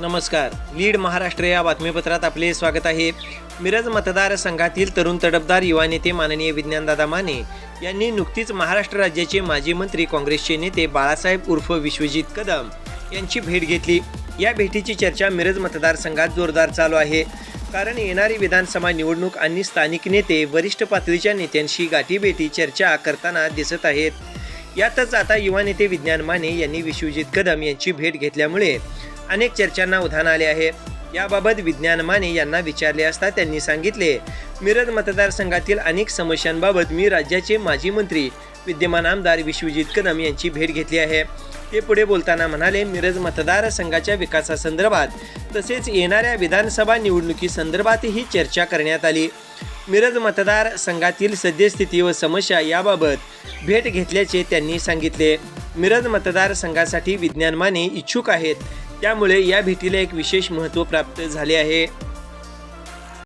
नमस्कार. लीड महाराष्ट्र या बातमीपत्रात आपले स्वागत आहे. मिरज मतदारसंघातील तरुण तडफदार युवा नेते माननीय विज्ञानदादा माने यांनी नुकतीच महाराष्ट्र राज्याचे माजी मंत्री काँग्रेसचे नेते बाळासाहेब उर्फ विश्वजित कदम यांची भेट घेतली. या भेटीची चर्चा मिरज मतदारसंघात जोरदार चालू आहे. कारण येणारी विधानसभा निवडणूक आणि स्थानिक नेते वरिष्ठ पातळीच्या नेत्यांशी गाठीभेटी चर्चा करताना दिसत आहेत. यातच आता युवा नेते विज्ञान माने यांनी विश्वजित कदम यांची भेट घेतल्यामुळे अनेक चर्चांना उधाण आले आहे. याबाबत विज्ञान माने यांना विचारले असता त्यांनी सांगितले मिरज मतदारसंघातील अनेक समस्यांबाबत मी राज्याचे माजी मंत्री विद्यमान आमदार विश्वजित कदम यांची भेट घेतली आहे. ते पुढे बोलताना म्हणाले मिरज मतदारसंघाच्या विकासासंदर्भात तसेच येणाऱ्या विधानसभा निवडणुकीसंदर्भातही चर्चा करण्यात आली. मिरज मतदारसंघातील सद्यस्थिती व समस्या याबाबत भेट घेतल्याचे त्यांनी सांगितले. मिरज मतदारसंघासाठी विज्ञान माने इच्छुक आहेत. त्यामुळे या भेटीला एक विशेष महत्त्व प्राप्त झाले आहे.